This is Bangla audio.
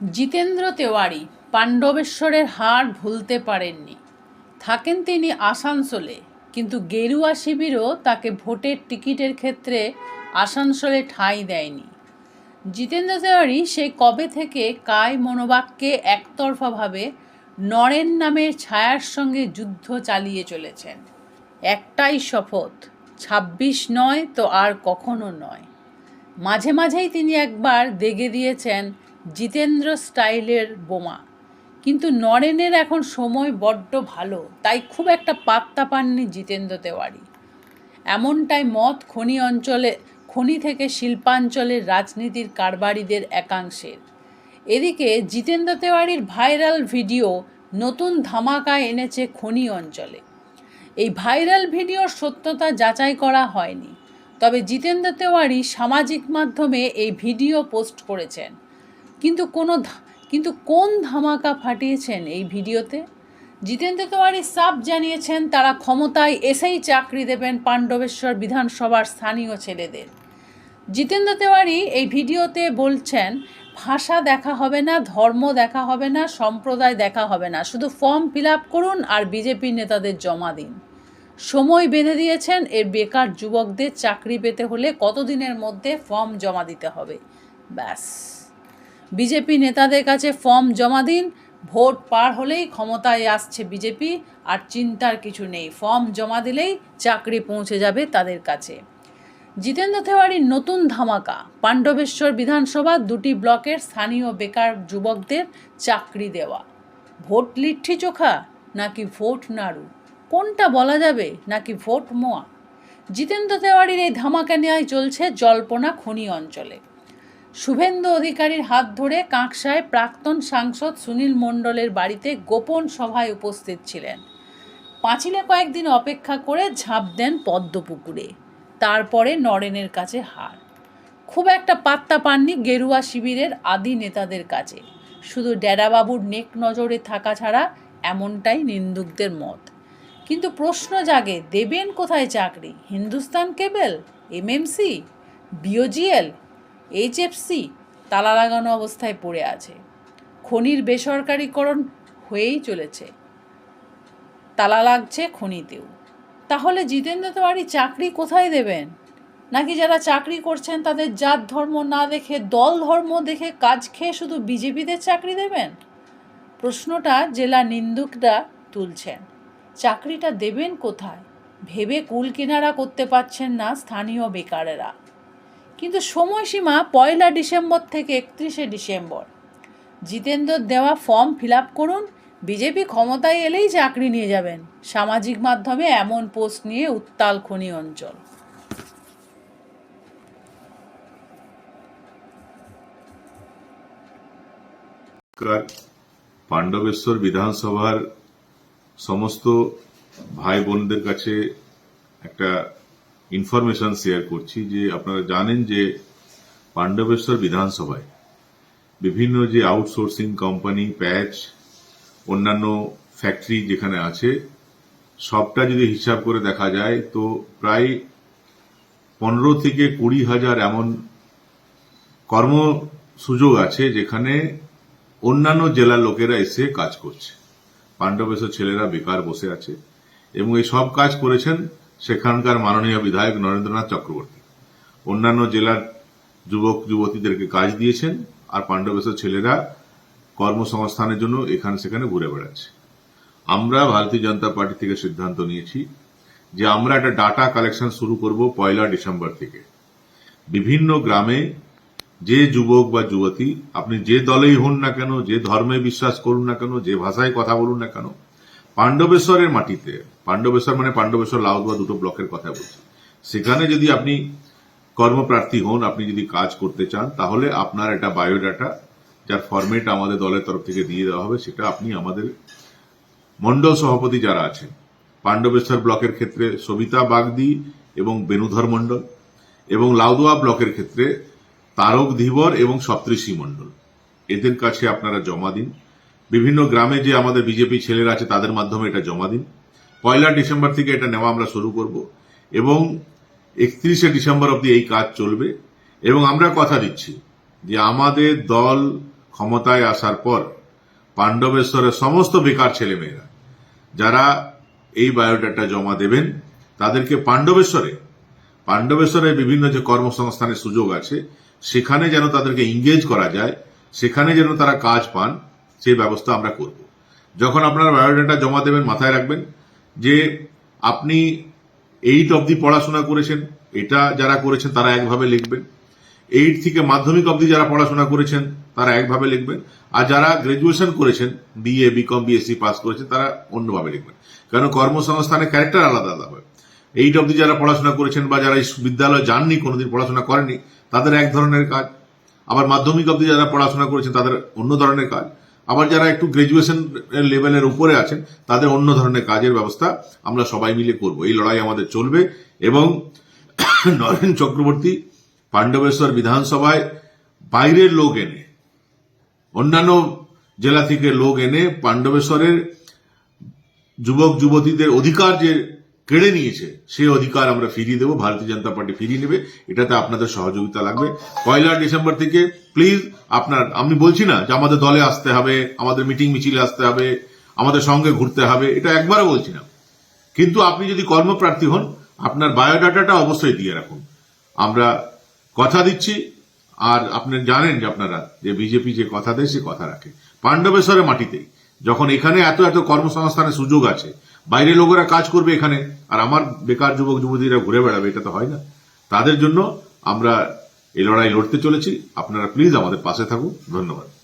জিতেন্দ্র তেওয়ারি পাণ্ডবেশ্বরের হার ভুলতে পারেননি। থাকেন তিনি আসানসোলে, কিন্তু গেরুয়া শিবিরও তাকে ভোটের টিকিটের ক্ষেত্রে আসানসোলে ঠাঁই দেয়নি। জিতেন্দ্র তেওয়ারি সেই কবে থেকে কায় মনোবাক্যে একতরফাভাবে নরেন নামের ছায়ার সঙ্গে যুদ্ধ চালিয়ে চলেছেন। একটাই শপথ, ছাব্বিশ নয় তো আর কখনো নয়। মাঝে মাঝেই তিনি একবার দেগে দিয়েছেন জিতেন্দ্র স্টাইলের বোমা। কিন্তু নরেনের এখন সময় বড্ড ভালো, তাই খুব একটা পাত্তা পাননি জিতেন্দ্র তেওয়ারি। এমনটাই মত খনি অঞ্চলে, খনি থেকে শিল্পাঞ্চলের রাজনীতির কারবারিদের একাংশের। এদিকে জিতেন্দ্র তেওয়ারির ভাইরাল ভিডিও নতুন ধামাকা এনেছে খনি অঞ্চলে। এই ভাইরাল ভিডিওর সত্যতা যাচাই করা হয়নি, তবে জিতেন্দ্র তেওয়ারি সামাজিক মাধ্যমে এই ভিডিও পোস্ট করেছেন। কিন্তু কিন্তু কোন ধামাকা ফাটিয়েছেন এই ভিডিওতে? জিতেন্দ্র তেওয়ারি সাফ জানিয়েছেন তারা ক্ষমতায় এসেই চাকরি দেবেন পাণ্ডবেশ্বর বিধানসভার স্থানীয় ছেলেদের। জিতেন্দ্র তেওয়ারি এই ভিডিওতে বলছেন, ভাষা দেখা হবে না, ধর্ম দেখা হবে না, সম্প্রদায় দেখা হবে না, শুধু ফর্ম ফিল করুন আর বিজেপি নেতাদের জমা দিন। সময় বেঁধে দিয়েছেন এর বেকার যুবকদের চাকরি পেতে হলে কতদিনের মধ্যে ফর্ম জমা দিতে হবে? ব্যাস। বিজেপি নেতাদের কাছে ফর্ম জমা দিন, ভোট পার হলেই ক্ষমতায় আসছে বিজেপি, আর চিন্তার কিছু নেই। ফর্ম জমা দিলেই চাকরি পৌঁছে যাবে তাদের কাছে। জিতেন্দ্র তেওয়ারির নতুন ধামাকা, পাণ্ডবেশ্বর বিধানসভা দুটি ব্লকের স্থানীয় বেকার যুবকদের চাকরি দেওয়া। ভোট লিট্ঠি চোখা, নাকি ভোট নাড়ু? কোনটা বলা যাবে, নাকি ভোট মোয়া? জিতেন্দ্র তেওয়ারির এই ধামাকা নেওয়াই চলছে জল্পনা খনি অঞ্চলে। শুভেন্দু অধিকারীর হাত ধরে কাঁকসায় প্রাক্তন সাংসদ সুনীল মণ্ডলের বাড়িতে গোপন সভায় উপস্থিত ছিলেন। পাঁচিলে কয়েকদিন অপেক্ষা করে ঝাঁপ দেন পদ্মপুকুরে। তারপরে নরেনের কাছে হার। খুব একটা পাত্তা পাননি গেরুয়া শিবিরের আদি নেতাদের কাছে। শুধু ডেরাবাবুর নেক নজরে থাকা ছাড়া এমনটাই নিন্দুকদের মত। কিন্তু প্রশ্ন জাগে, দেবেন কোথায় চাকরি? Hindustan cable? MMC? BOGL? HFC তালা লাগানো অবস্থায় পড়ে আছে। খনির বেসরকারীকরণ হয়েই চলেছে। তালা লাগছে খনিতেও। তাহলে জিতেন্দ্র তেওয়ারি চাকরি কোথায় দেবেন? নাকি যারা চাকরি করছেন তাদের জাত ধর্ম না দেখে, দল ধর্ম দেখে কাজ খেয়ে শুধু বিজেপিদের চাকরি দেবেন? প্রশ্নটা জেলা নিন্দুকরা তুলছেন। চাকরিটা দেবেন কোথায়? ভেবে কুল কিনারা করতে পারছেন না স্থানীয় বেকারেরা। কিন্তু সময়সীমা পয়লা ডিসেম্বর থেকে একত্রিশে ডিসেম্বর। জিতেন্দ্র দেওয়া ফর্ম ফিল করুন, বিজেপি ক্ষমতায় এলেই চাকরি নিয়ে যাবেন। সামাজিক মাধ্যমে এমন পোস্ট নিয়ে উত্তাল খনি অঞ্চল। পাণ্ডবেশ্বর বিধানসভার সমস্ত ভাই বোনদের কাছে একটা ইনফরমেশন শেয়ার করছি যে আপনারা জানেন যে পাণ্ডবেশ্বর বিধানসভায় বিভিন্ন যে আউটসোর্সিং কোম্পানি, প্যাচ, অন্যান্য ফ্যাক্টরি যেখানে আছে, সবটা যদি হিসাব করে দেখা যায় তো প্রায় পনেরো থেকে কুড়ি হাজার এমন কর্ম সুযোগ আছে যেখানে অন্যান্য জেলার লোকেরা এসে কাজ করছে। পাণ্ডবেশ্বর ছেলেরা বেকার বসে আছে এবং এই সব কাজ করেছেন সেখানকার মাননীয় বিধায়ক নরেন্দ্রনাথ চক্রবর্তী। অন্যান্য জেলার যুবক, যুবতীদেরকে কাজ দিয়েছেন আর পাণ্ডবেশ্বর ছেলেরা কর্মসংস্থানের জন্য এখানে সেখানে ঘুরে বেড়াচ্ছে। আমরা ভারতীয় জনতা পার্টি থেকে সিদ্ধান্ত নিয়েছি যে আমরা একটা ডাটা কালেকশন শুরু করব পয়লা ডিসেম্বর থেকে। বিভিন্ন গ্রামে যে যুবক বা যুবতী, আপনি যে দলেই হন না কেন, যে ধর্মে বিশ্বাস করুন না কেন, যে ভাষায় কথা বলুন না কেন পাণ্ডবেশ্বরের মাটিতে, পাণ্ডবেশ্বর মানে পাণ্ডবেশ্বর লাউদুয়া দুটো ব্লকের কথা বলছি। সেখানে যদি আপনি কর্মপ্রার্থী হন, আপনি যদি কাজ করতে চান, তাহলে আপনার একটা বায়োডাটা, যার ফরমেট আমাদের দলের তরফ থেকে দিয়ে দেওয়া হবে, সেটা আপনি আমাদের মন্ডল সভাপতি যারা আছেন, পাণ্ডবেশ্বর ব্লকের ক্ষেত্রে সবিতা বাগদি এবং বেনুধর মণ্ডল, এবং লাউদুয়া ব্লকের ক্ষেত্রে তারক ধীবর এবং সপ্তৃষি মণ্ডল। এদের কাছে আপনারা জমা দিন। বিভিন্ন গ্রামে যে আমাদের বিজেপি ছেলেরা আছে, তাদের মাধ্যমে এটা জমা দিন। পয়লা ডিসেম্বর থেকে এটা নেওয়া আমরা শুরু করব এবং একত্রিশে ডিসেম্বর অবধি এই কাজ চলবে এবং আমরা কথা দিচ্ছি যে আমাদের দল ক্ষমতায় আসার পর পাণ্ডবেশ্বরের সমস্ত বেকার ছেলেমেয়েরা যারা এই বায়োডাটা জমা দেবেন, তাদেরকে পাণ্ডবেশ্বরে পাণ্ডবেশ্বরের বিভিন্ন যে কর্মসংস্থানের সুযোগ আছে, সেখানে যেন তাদেরকে এঙ্গেজ করা যায়, সেখানে যেন তারা কাজ পান সেই ব্যবস্থা আমরা করব। যখন আপনারা বায়োডাটা জমা দেবেন, মাথায় রাখবেন যে আপনি এইট অবধি পড়াশোনা করেছেন, এটা যারা করেছেন তারা একভাবে লিখবেন। এইট থেকে মাধ্যমিক অবধি যারা পড়াশোনা করেছেন, তারা একভাবে লিখবেন। আর যারা গ্রাজুয়েশন করেছেন বিএ বিকম বিএসসি পাস করেছেন, তারা অন্যভাবে লিখবেন। কারণ কর্মসংস্থানের ক্যারেক্টার আলাদা আলাদা হয়। এইট অবধি যারা পড়াশোনা করেছেন বা যারা বিদ্যালয়ে যাননি, কোনোদিন পড়াশোনা করেনি তাদের এক ধরনের কাজ। আবার মাধ্যমিক অবধি যারা পড়াশোনা করেছেন, তাদের অন্য ধরনের কাজ। আবার যারা একটু গ্রাজুয়েশন লেভেলের উপরে আছেন, তাদের অন্য ধরনের কাজের ব্যবস্থা আমরা সবাই মিলে করব। এই লড়াই আমাদের চলবে এবং নরেন চক্রবর্তী পাণ্ডবেশ্বর বিধানসভায় বাইরের লোক এনে, অন্যান্য জেলা থেকে লোক এনে পাণ্ডবেশ্বরের যুবক যুবতীদের অধিকার যে কেড়ে নিয়েছে সেই অধিকার আমরা ফিরিয়ে দেবো, ভারতীয় জনতা পার্টি ফিরিয়ে নেবে, এটাতে আপনাদের সহযোগিতা লাগবে। পয়লা ডিসেম্বর থেকে প্লিজ আপনার, আমি বলছি না যে আমাদের দলে আসতে হবে, আমাদের মিটিং মিছিলে আসতে হবে, আমাদের সঙ্গে ঘুরতে হবে, এটা একবারও বলছি না। কিন্তু আপনি যদি কর্মপ্রার্থী হন, আপনার বায়োডাটাটা অবশ্যই দিয়ে রাখুন। আমরা কথা দিচ্ছি, আর আপনি জানেন যে আপনারা, যে বিজেপি যে কথা দেয়, সে কথা রাখে। পাণ্ডবেশ্বরের মাটিতেই, যখন এখানে এত এত কর্মসংস্থানের সুযোগ আছে বাইরে লোকেরা কাজ করবে এখানে, আর আমার বেকার যুবক যুবতীরা ঘুরে বেড়াবে, এটা তো হয় না। তাদের জন্য আমরা এই লড়াই লড়তে চলেছি। আপনারা প্লিজ আমাদের পাশে থাকুন। ধন্যবাদ।